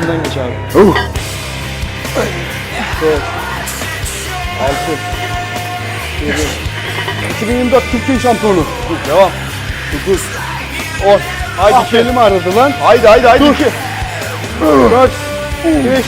İçinden geç abi. Uh. 6. 2024 Türkiye şampiyonu. Devam. 9. 10. Haydi Ah iki. belim ağrıdı lan. Haydi haydi haydi. iki. 4, 5,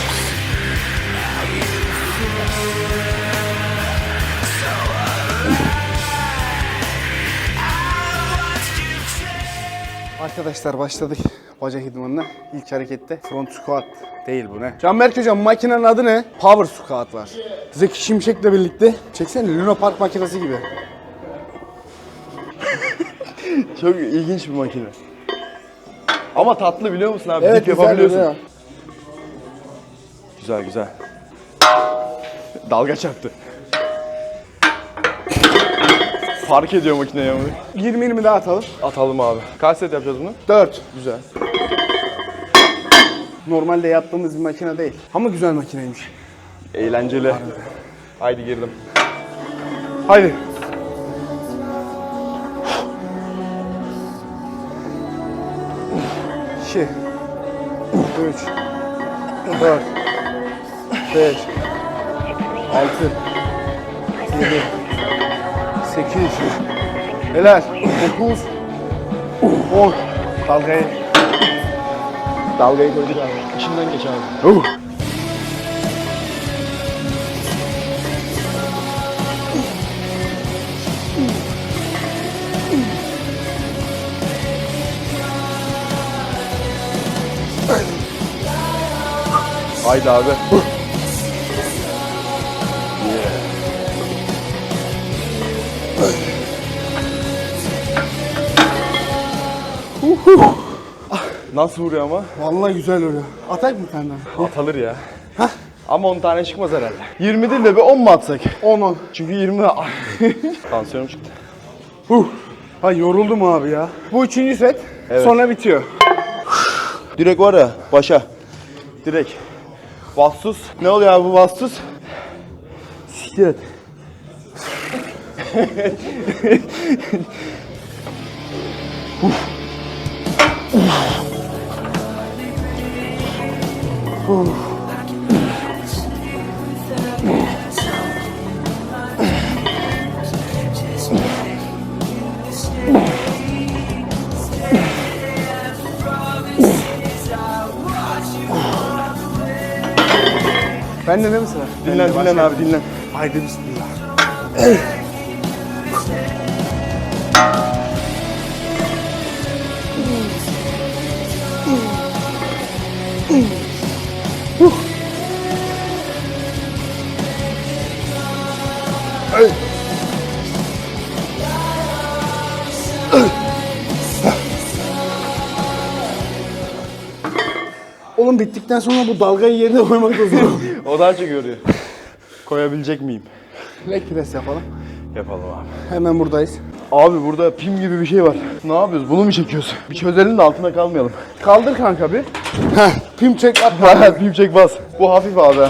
Arkadaşlar başladık bacak idmanına. İlk harekette front squat değil bu ne? Canberk hocam makinenin adı ne? Power squat var. Zeki Şimşek'le birlikte. Çeksene Luna Park makinesi gibi. Çok ilginç bir makine. Ama tatlı biliyor musun abi? Evet güzel yapabiliyorsun. Güzel güzel. Dalga çarptı. Fark ediyor makine ya. 20-20 daha atalım. Atalım abi. Kaç set yapacağız bunu? 4. Güzel. Normalde yaptığımız bir makine değil. Ama güzel makineymiş. Eğlenceli. Haydi girdim. Haydi. İki, üç, dört, beş, altı, yedi, sekiz, helal, dokuz, on. Dalgayı. Dalgayı koyduk abi. İçinden geç abi. Uh. Haydi abi. Nasıl vuruyor ama? Vallahi güzel oluyor. Atayım mı daha? Atalır ya. Ama 10 tane çıkmaz herhalde. 20 değil de bir 10 mu atsak? 10 10. Çünkü 20... Tansiyonum çıktı. Huh. Ay yoruldum abi ya. Bu üçüncü set. Evet. Sonra bitiyor. Direkt var ya başa. Direkt. Vassuz. Ne oluyor abi bu vassuz? Siktir et. Ben de ne mi sıra? Dinlen dinlen abi dinlen. Haydi bismillah. Oğlum bittikten sonra bu dalgayı yerine koymak da zor. O daha çok yoruyor. Koyabilecek miyim? Leg press yapalım. Yapalım abi. Hemen buradayız. Abi burada pim gibi bir şey var. Ne yapıyoruz? Bunu mu çekiyoruz? Bir çözelim de altına kalmayalım. Kaldır kanka bir. Heh, pim çek at. pim çek bas. Bu hafif abi.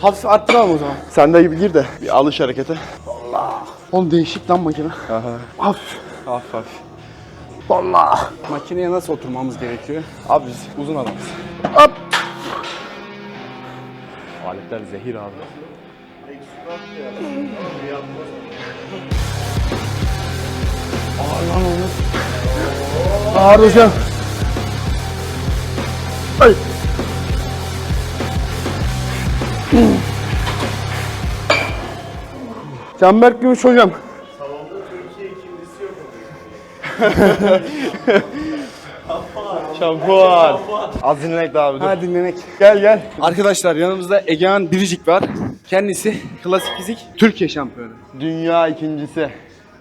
Hafif arttıralım o zaman. Sen de gir de bir alış harekete. Oğlum değişik lan makine. Aha. Hafif. Hafif hafif. Allah. Makineye nasıl oturmamız gerekiyor? Abi biz uzun adamız. Hop. Aletler zehir abi. Ağır lan oğlum. Ağır hocam. Ay. Canberk Gümüş hocam. Şampuan. Az dinlenek de abi dur. Ha dinlenek. Gel gel. Arkadaşlar yanımızda Egehan Biricik var. Kendisi klasik fizik Türkiye şampiyonu. Dünya ikincisi.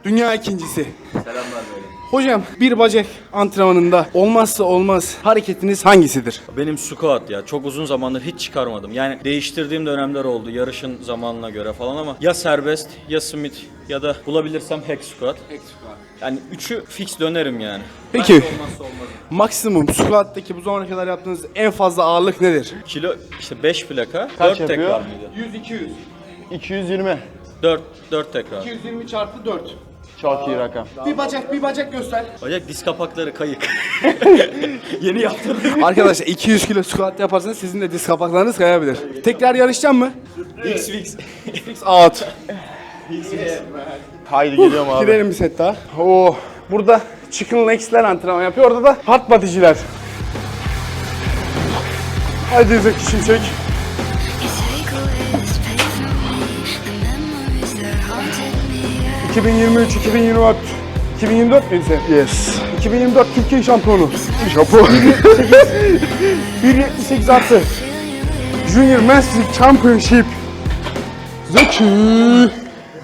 Dünya ikincisi. Selamlar Hocam bir bacak antrenmanında olmazsa olmaz hareketiniz hangisidir? Benim squat ya çok uzun zamandır hiç çıkarmadım. Yani değiştirdiğim dönemler oldu yarışın zamanına göre falan ama ya serbest ya smith ya da bulabilirsem hack squat. Yani üçü fix dönerim yani. Peki. Belki olmazsa olmaz. Maksimum squat'taki bu zamana kadar yaptığınız en fazla ağırlık nedir? Kilo işte 5 plaka Kaç 4 yapıyor? tekrar mıydı? 100 200. 220. 4 4 tekrar. 220 çarpı 4. Çok iyi rakam. Bir bacak bir bacak göster. Bacak diz kapakları kayık. Yeni yaptım. Arkadaşlar 200 kilo squat yaparsanız sizin de diz kapaklarınız kayabilir. Tekrar yarışacağım mı? X fix. Out. Haydi geliyorum abi. Girelim bir set daha. Oo. Burada chicken legs'ler antrenman yapıyor. Orada da hard body'ciler. Haydi Zeki Şimşek. You take away this pain from me, the memories that haunted me. 2023, 2024. 2024 müydü sen? Yes. 2024 Türkiye şampiyonu. Japon. 1.78 artı. Junior Men's Championship. Zeki.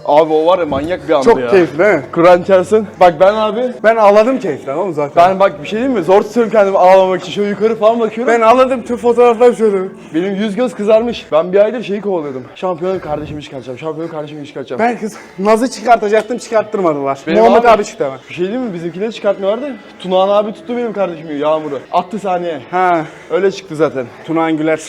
Abi o var ya manyak bir andı Çok ya. keyifli mi? Kur'an çarpsın. Bak ben abi Ben ağladım keyiften oğlum zaten. ben bak bir şey diyeyim mi? Zor tutuyorum kendimi ağlamak için. Şöyle yukarı falan bakıyorum. Ben ağladım tüm fotoğraflar şöyle. Benim yüz göz kızarmış. Ben bir aydır şeyi kovalıyordum. Şampiyon kardeşimi çıkartacağım. Şampiyon kardeşimi çıkartacağım. Ben kız Naz'ı çıkartacaktım çıkarttırmadılar. Benim Muhammed abi- abi, çıktı hemen. Bir şey diyeyim mi? Bizimkileri çıkartmıyorlardı. Tunağan abi tuttu benim kardeşimi Yağmur'u. Attı sahneye. Ha, Öyle çıktı zaten. Tuna Güler.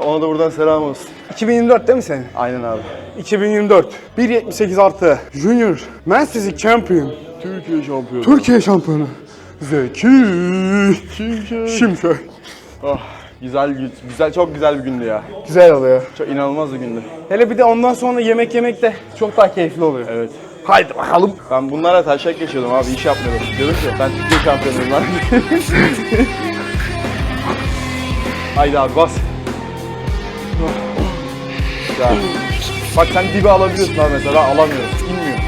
Ona da buradan selam olsun. 2024 değil mi senin? Aynen abi. 2024. 1.78 artı. Junior. Men's Physique Champion. Türkiye şampiyonu. Türkiye şampiyonu. Zeki. Şimşek. Oh, güzel, güzel, çok güzel bir gündü ya. Güzel oluyor. Çok inanılmaz bir gündü. Hele bir de ondan sonra yemek yemek de çok daha keyifli oluyor. Evet. Haydi bakalım. Ben bunlara taşak geçiyordum abi, iş yapmıyordum. Diyordum ki ben Türkiye şampiyonuyum lan. Haydi abi bas. Ya. Bak sen dibi alabiliyorsun abi mesela, ben alamıyorum. İnmiyor.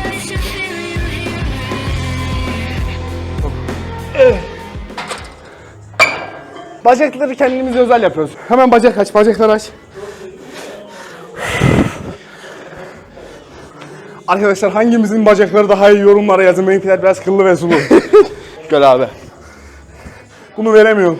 Bacakları kendimiz özel yapıyoruz. Hemen bacak aç, bacakları aç. Arkadaşlar hangimizin bacakları daha iyi yorumlara yazın. Benimkiler biraz kıllı ve sulu. Gel abi. Bunu veremiyorum.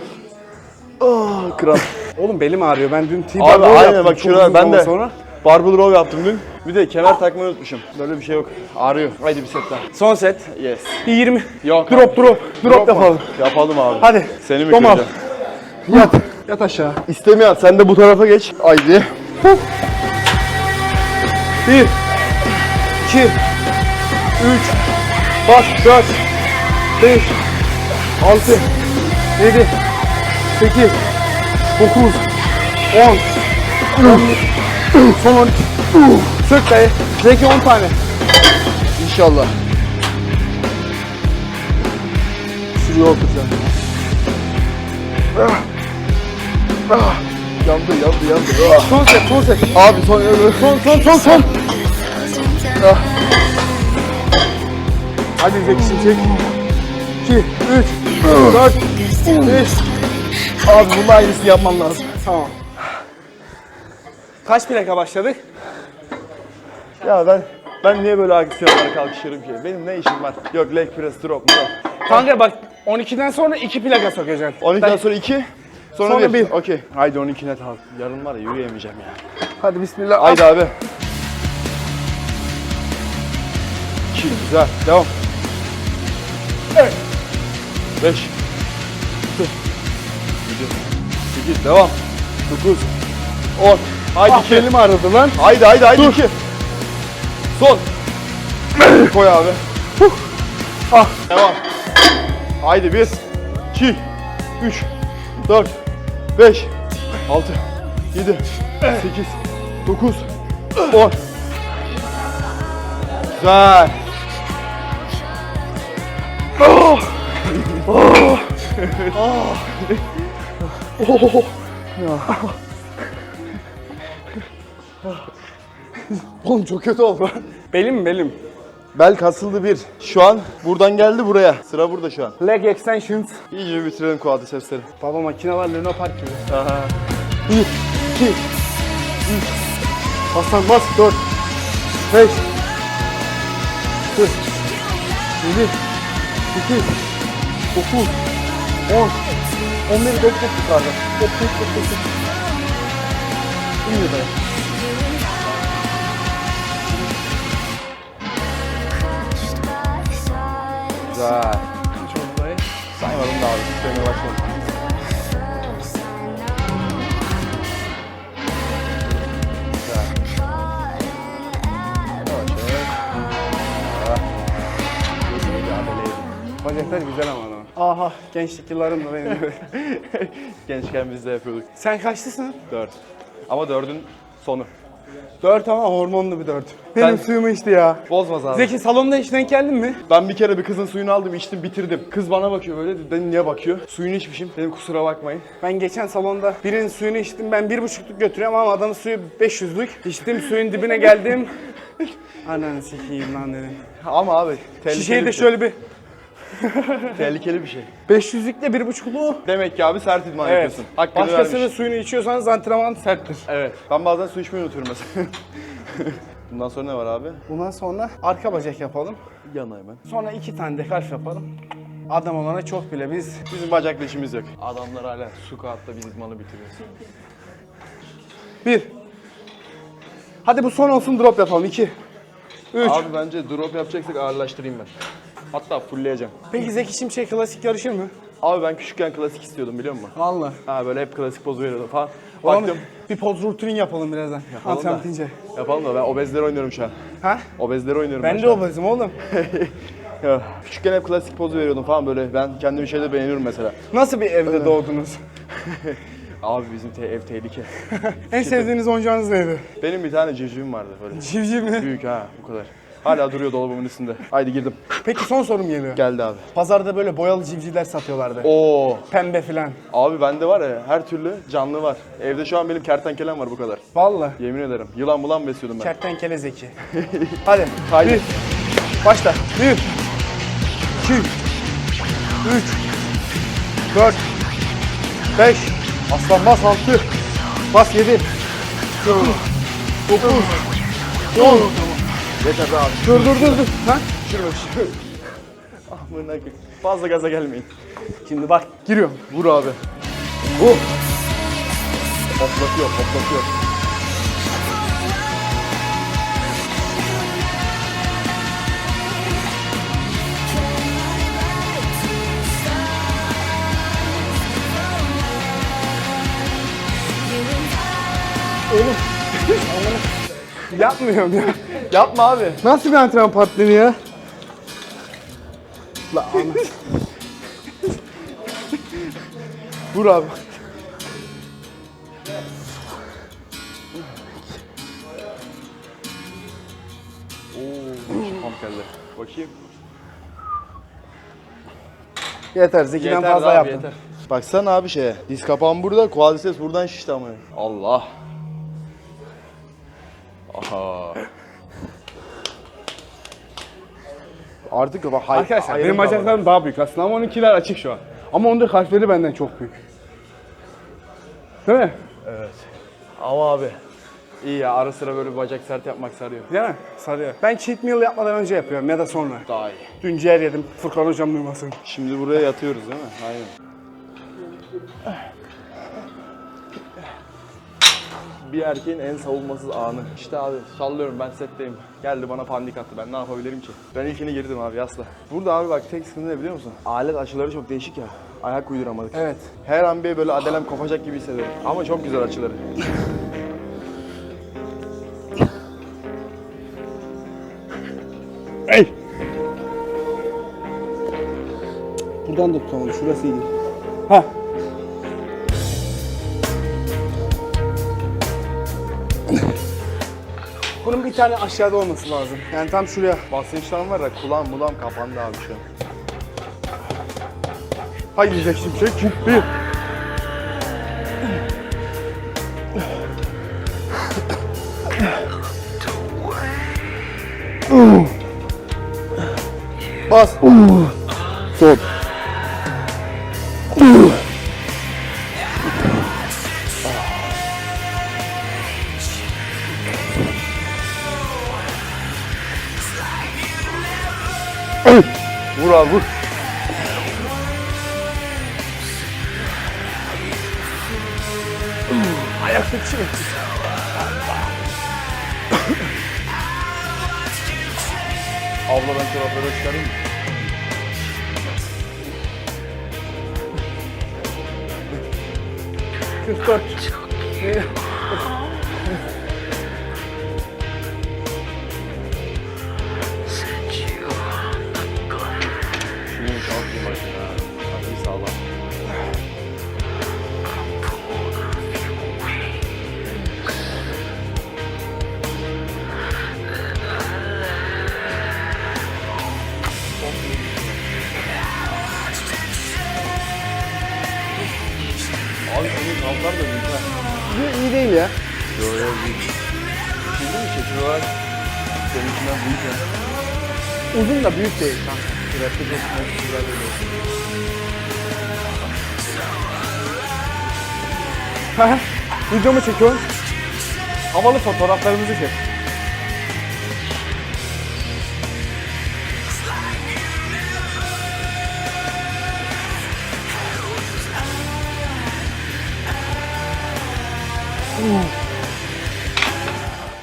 Ah, kral. Oğlum belim ağrıyor. Ben dün T-bar Abi aynen bak şurada ben de Sonra. Barbell row yaptım dün. Bir de kemer takmayı unutmuşum. Böyle bir şey yok. Ağrıyor. Haydi bir set daha. Son set. Yes. Bir 20. Yok Drop drop. Drop, mu? yapalım. Yapalım abi. Hadi. Seni mi Domal. Yat. Yat aşağı. İstemiyor. Sen de bu tarafa geç. Haydi. Bir. iki, Üç. Bas. Dört. Beş. Altı. Yedi. Sekiz. Dokuz. On. On. Son on iki. Sök dayı. Zeki on tane. İnşallah. Şuraya oturacağım. Ah. Ah. Yandı, yandı, yandı. Ah. Son set. Son set. Abi son Son son son son. Hadi Zeki Şimşek. 2, 3, 4, 5. Abi bunun aynısını yapmam lazım. Tamam. Kaç plaka başladık? Ya ben ben niye böyle aksiyonlara kalkışıyorum ki? Benim ne işim var? Yok leg press drop mu? Kanka bak 12'den sonra 2 plaka sokacaksın. 12'den sonra 2 sonra, Sonra 1. bir. Okey. Haydi 12 net al. Yarın var ya yürüyemeyeceğim ya. Hadi bismillah. Haydi abi. 2 güzel. Devam. 5 6 7 8 devam. 9 10 Haydi Ah 2 belim ağrıdı lan. Haydi haydi haydi 2 Son Koy abi. Ah. Devam. Haydi 1 2 3 4 5 6 7 8 9 10 Güzel. Oh. Oh. Oh. Oğlum çok kötü oldu. Belim belim. Bel kasıldı bir. Şu an buradan geldi buraya. Sıra burada şu an. Leg extensions. İyice bitirelim quadricepsleri. Baba makineler Luna Park gibi. Aha. 1, 2, 3. Hasan bas 4, 5, 6, 7, 8, 9, 10, 11 dök dök yukarıda. Dök dök dök dök. dök. Güzel. Saymadım da abi. Söylemeye başladım. Yeter güzel ama adam. Aha gençlik yıllarımda benim. de. Gençken biz de yapıyorduk. Sen kaçlısın? 4. Ama 4'ün sonu. Dört ama hormonlu bir dört. Benim Sen- suyumu içti ya. Bozmaz abi. Zeki salonda hiç denk geldin mi? Ben bir kere bir kızın suyunu aldım, içtim, bitirdim. Kız bana bakıyor böyle, dedim niye bakıyor? Suyunu içmişim, dedim kusura bakmayın. Ben geçen salonda birinin suyunu içtim. Ben bir buçukluk götürüyorum ama adamın suyu 500'lük. İçtim suyun dibine geldim. Ananı sikeyim lan dedim. Ama abi, tehlikeli Şişeyi bir de şey. şöyle bir Tehlikeli bir şey. 500'lükle bir buçukluğu. Demek ki abi sert idman Evet. yapıyorsun. Hakkını Başkasının vermiş. suyunu içiyorsanız antrenman serttir. Evet. Ben bazen su içmeyi unutuyorum mesela. Bundan sonra ne var abi? Bundan sonra arka bacak yapalım. Yana hemen. Sonra iki tane de kalf yapalım. Adam olana çok bile biz. Bizim bacakla işimiz yok. Adamlar hala su kağıtta biz idmanı bitiriyoruz. Bir. Hadi bu son olsun drop yapalım. İki. Üç. Abi bence drop yapacaksak ağırlaştırayım ben. Hatta fullleyeceğim. Peki Zeki Şimşek klasik yarışır mı? Abi ben küçükken klasik istiyordum biliyor musun? Vallahi. Ha böyle hep klasik pozu veriyordum falan. Oğlum, Baktım. bir poz rutinin yapalım birazdan. Yapalım Antrenman da. bitince. Yapalım da ben obezleri oynuyorum şu an. Ha? Obezleri oynuyorum Ben de şu an. obezim oğlum. Ya, Küçükken hep klasik pozu veriyordum falan böyle. Ben kendimi şeyde beğeniyorum mesela. Nasıl bir evde doğdunuz? Abi bizim te- ev tehlike. En sevdiğiniz oyuncağınız neydi? Benim bir tane civcivim vardı böyle. Civciv mi? Büyük ha bu kadar. Hala duruyor dolabımın üstünde. Haydi girdim. Peki son sorum geliyor. Geldi abi. Pazarda böyle boyalı civcivler satıyorlardı. Oo. Pembe filan. Abi bende var ya her türlü canlı var. Evde şu an benim kertenkelem var bu kadar. Vallahi. Yemin ederim. Yılan bulan besliyordum ben. Kertenkele Zeki. Hadi. Haydi. Bir. Başla. Bir. İki. Üç. Dört. Beş. Aslan bas altı. Bas yedi. Sekiz. Dokuz. On. Yeter be abi. Dur dur dur dur. Ha? Şurada şurada. Amına koyayım. Fazla gaza gelmeyin. Şimdi bak giriyorum. Vur abi. Bu. Hoplatıyor, hoplatıyor. Yapmıyorum ya. Yapma abi. Nasıl bir antrenman partneri ya? La. Vur abi. Oo, pump geldi. Bakayım. Yeter Zeki'den Yeter fazla abi, yaptım. yeter. Baksana abi şeye. Diz kapağım burada, quadriceps buradan şişti ama. Allah. Aha. Artık bak hay- Arkadaşlar ayrım benim da var. bacaklarım daha büyük aslında ama onunkiler açık şu an. Ama onda kalpleri benden çok büyük. Değil mi? Ama abi. İyi ya ara sıra böyle bacak sert yapmak sarıyor. Değil mi? Sarıyor. Ben cheat meal yapmadan önce yapıyorum ya da sonra. Daha iyi. Dün ciğer yedim. Furkan hocam duymasın. Şimdi buraya yatıyoruz değil mi? Aynen. Bir erkeğin en savunmasız anı. İşte abi sallıyorum ben setteyim. Geldi bana pandik attı. Ben ne yapabilirim ki? Ben ilkini girdim abi yasla. Burada abi bak tek sıkıntı ne biliyor musun? Alet açıları çok değişik ya. Ayak uyduramadık. Evet. Her an bir böyle adelem kopacak gibi hissediyorum. Ama çok güzel açıları. Ey! Buradan da tutamadım. Şurası iyi. Ha. Bir tane aşağıda olması lazım. Yani tam şuraya. Basınçtan var ya kulağım mulam kapandı abi şu an. Haydi Zeki Şimşek. Bir. Bas. Çok iyi. Yo büyük. Şimdi mi şekil olarak seninkinden büyük ya. Uzun da büyük değil kanka. Çok net güzel bir Hı hı. Video mu çekiyorsun? Havalı fotoğraflarımızı çek. Uf.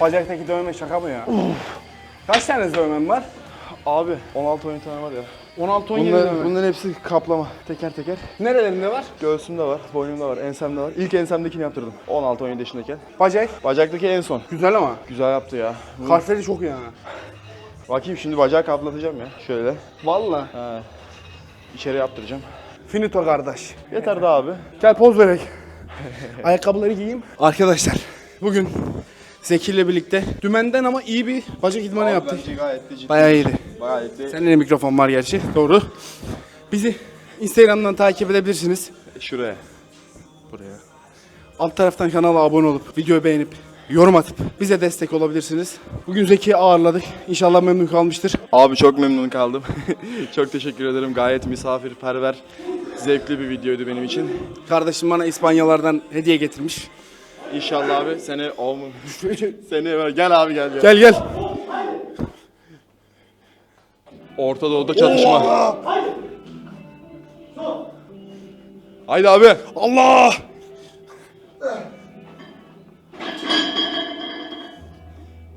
Bacaktaki dövme şaka mı ya? Kaç tane dövmen var? Abi 16 oyun tane var ya. 16-17 Bunların, dövme. bunların hepsi kaplama. Teker teker. Nerelerinde var? Göğsümde var, boynumda var, ensemde var. İlk ensemdekini yaptırdım. 16-17 yaşındayken. Bacak. Bacaktaki en son. Güzel ama. Güzel yaptı ya. Bu- Harfleri çok iyi ha. Bakayım şimdi bacağı kaplatacağım ya. Şöyle. Valla. Ha. İçeri yaptıracağım. Finito kardeş. Yeter daha abi. Gel poz verek. Ayakkabıları giyeyim. Arkadaşlar bugün Zeki ile birlikte dümenden ama iyi bir bacak idmanı yaptık. Bence gayet de ciddi. Bayağı iyiydi. Bayağı ciddi. Senin de mikrofon var gerçi. Doğru. Bizi Instagram'dan takip edebilirsiniz. Şuraya. Buraya. Alt taraftan kanala abone olup videoyu beğenip yorum atıp bize destek olabilirsiniz. Bugün Zeki'yi ağırladık. İnşallah memnun kalmıştır. Abi çok memnun kaldım. çok teşekkür ederim. Gayet misafirperver, zevkli bir videoydu benim için. Kardeşim bana İspanyalardan hediye getirmiş. İnşallah abi seni o mu? seni gel abi gel gel. Gel. Orta Doğu'da çatışma. Haydi abi. Allah!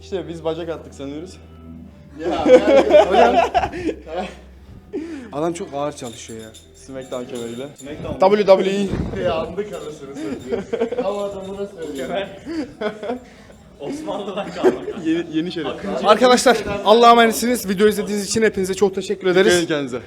İşte biz bacak attık sanıyoruz. Adam çok ağır çalışıyor ya. Smackdown kemeriyle. WWE. Yandık arasını söylüyor. Osmanlı'dan kalma. Yeni, yeni şeref. Arkadaşlar Allah'a emanetsiniz. Video izlediğiniz için hepinize çok teşekkür ederiz. Kendinize.